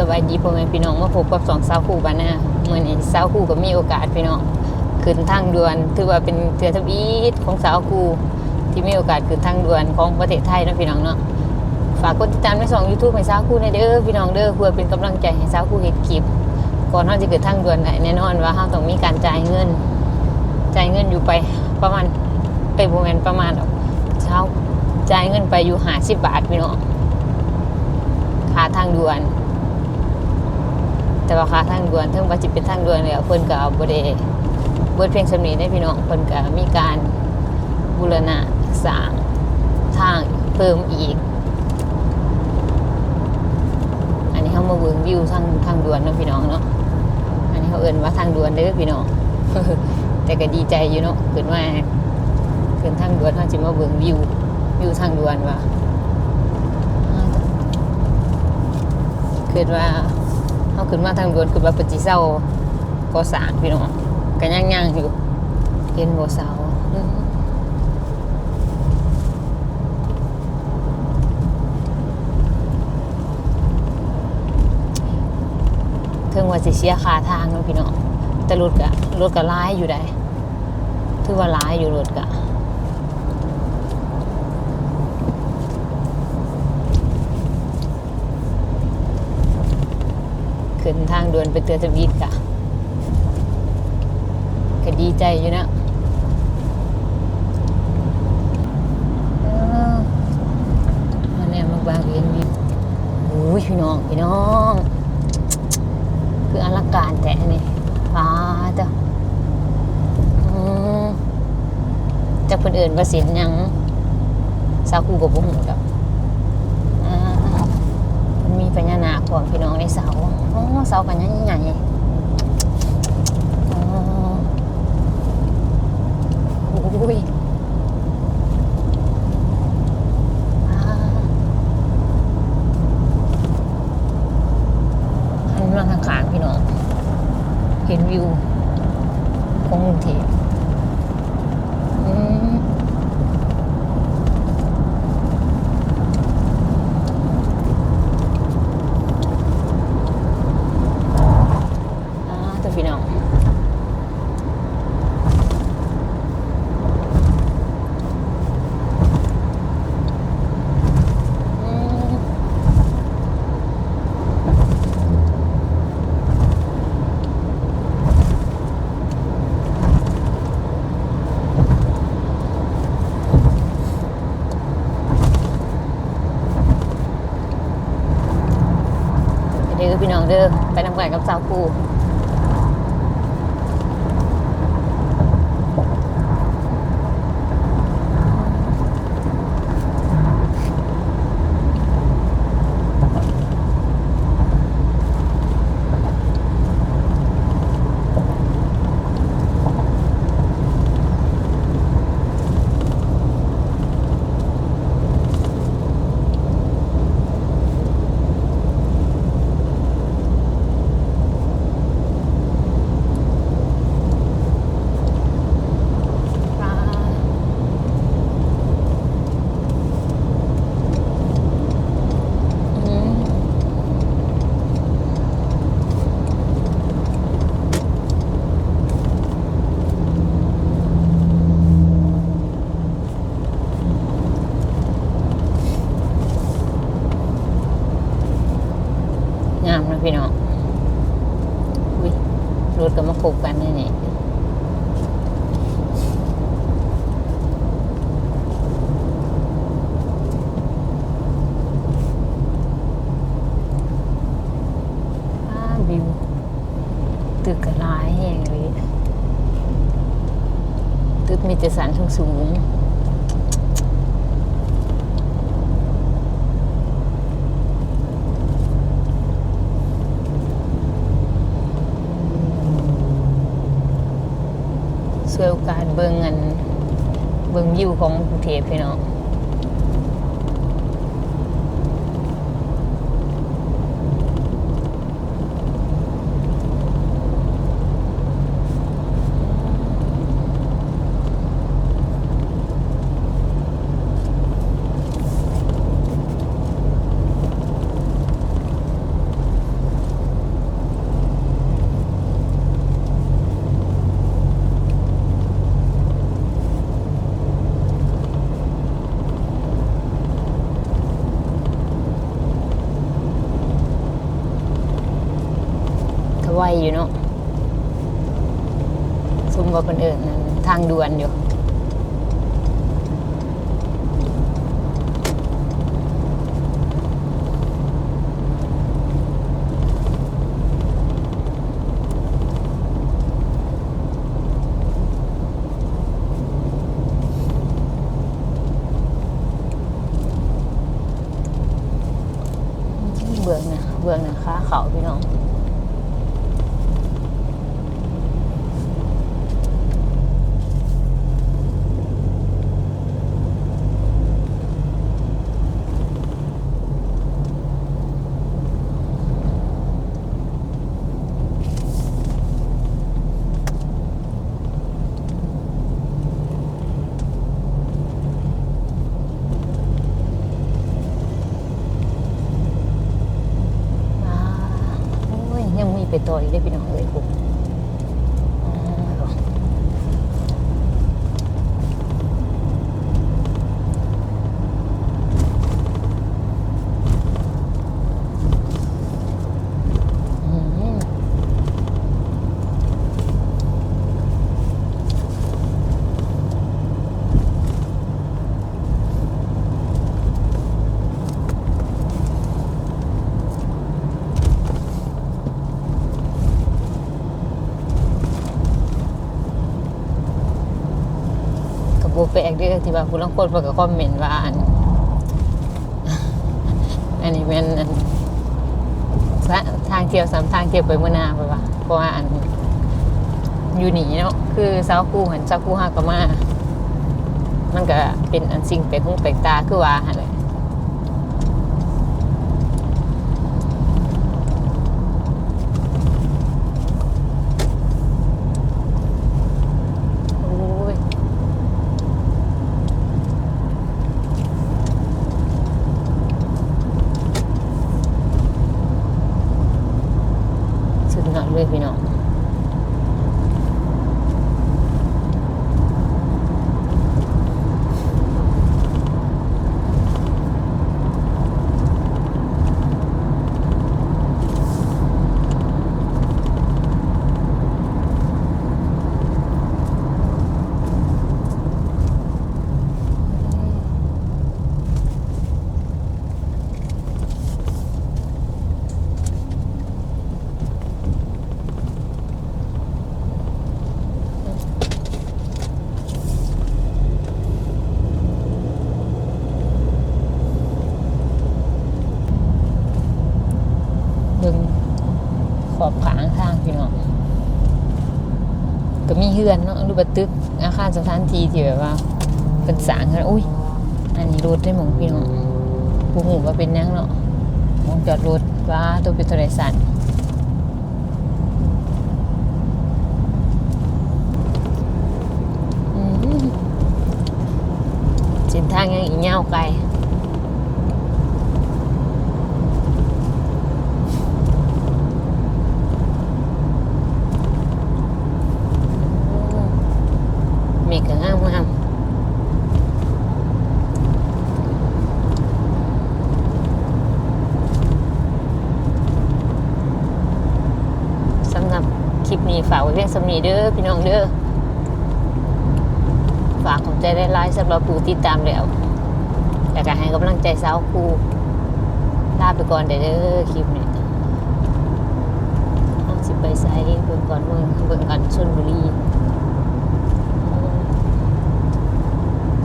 สวัสดีพ่อแม่พี่น้องมาพบกับสองสาวคู่บ้านนาเมื่อนี้สาวคู่ก็มีโอกาสพี่น้องขึ้นทางด่วน ถือว่าเป็นเทือทวีตของสาวคู่ที่มีโอกาสขึ้นทางด่วนของประเทศไทยนะพี่น้องเนาะฝากกดติดตามในสองยูทูบให้สาวคู่ในเด้อพี่น้องเด้อเพื่อเป็นกำลังใจให้สาวคู่เฮ็ดคลิป ก่อนเราจะเกิดทางด่วนแน่นอนว่าเราต้องมีการจ่ายเงินจ่ายเงินอยู่ไปประมาณไปโมเมนประมาณเช้าจ่ายเงินไปอยู่หาสิบบาทพี่น้องค่าทางด่วน แต่ว่าค่าทางด่วนถึงว่าจิเป็นทางด่วนแล้วเพิ่นก็บ่ได้เบิดเพียงสำนีได้พี่น้องเพิ่นก็มีการบูรณะสร้างทางเพิ่มอีก อันนี้เขามาเบิ่งวิวทางทางด่วนเนาะพี่น้องเนาะอันนี้เขาเอิ้นว่าทางด่วนเด้อพี่น้องแต่ก็ดีใจอยู่เนาะขึ้นว่าขึ้นทางด่วนเขาสิมาเบิ่งวิววิวทางด่วนว่าคิดว่า เขาขึ้นมาทางด่วนคือว่าปฏิเศร้าก็สางพี่น้องก็ย่างๆอยู่เห็นบ่เสาอืมถึงว่าสิเสียคาทางเนาะพี่น้องแต่รถก็รถก็หลายอยู่ได้ถือว่าหลายอยู่รถก็ ขึ้นทางด่วนไปเตือนทวีตกะก็ดีใจอยู่นะเออมาแน่มาบางเห็นวิวโอ้ยพี่น้อง พี่น้อง คืออลังการแต่นี่ฟ้าจ้าอืมจะเพิ่นเอื่นว่าสินยังสาวกูกับบุ้งดอกอ่ามันมี พญานาคของพี่น้องในเสาโอ้เสากันใหญ่ใหญ่อ๋อโอ้ยอ่าหันมาทางขางพี่น้อง เห็นวิวของกรุงเทพอืม อ่าตัวพี่น้องอืม เด้อพี่น้องเด้อไปทำงานกับสาวคูรู ปลาอืมงามนะพี่น้องอุ้ยรถก็มาคบกันนี่นี่ อ่าวิวตึกกระลายแห่งเลยตึกมีแต่ สูงสูง สวยโอกาสเบิ่งเงินเบิ่งยิวของกรุงเทพพี่น้อง ไวอยู่เนาะซุ่มกว่าคนอื่นทางด่วนอยู่ เบื้องนะเบื้องนะค้าเขาพี่น้อง อ่าโอ้ย ยังมีไปต่ออีกได้อพี่น้องเอ้ยผมอ่าอืมกับโบ แปลกเด้วยที่ว่าผู้ลังคนเพิ่นก็คอมเมนต์ว่าอันอันนี้เป็นอันและทางเที่ยวสามทางเที่ยวไปเมื่อหนาไปว่าเพราะว่าอันอยู่หนีเนาะคือสาวคู่หันสาวคู่ห้าก็มามันก็เป็นอันสิ่งแปลกหูแปลกตาคือว่าอะไร บิ่งขอบขางทางพี่น้องก็มีเฮือนเนาะรูปตึกอาคารสถานที่ที่แบบว่าเป็นสางกันอุ้ยอันนี้รถได้หมองพี่น้องผู้หูว่าเป็นหยังเนาะมองจอดรถว่าตัวเป็นตัวไรสันอืมเส้นทางยังอีกยาวไกล มีกระงามงามสำหรับคลิปนี้ฝากไว้เพียง สำนีเด้อพี่น้องเด้อฝากของใจได้ไลฟ์สำหรับผู้ติดตามแล้วอยาก็ให้กำลังใจสาวครูลาไปก่อนเด้อคลิปนี้เอาสิไปไซเบิ่งก่อนเมืองเบิ่งก่อนชนบุรี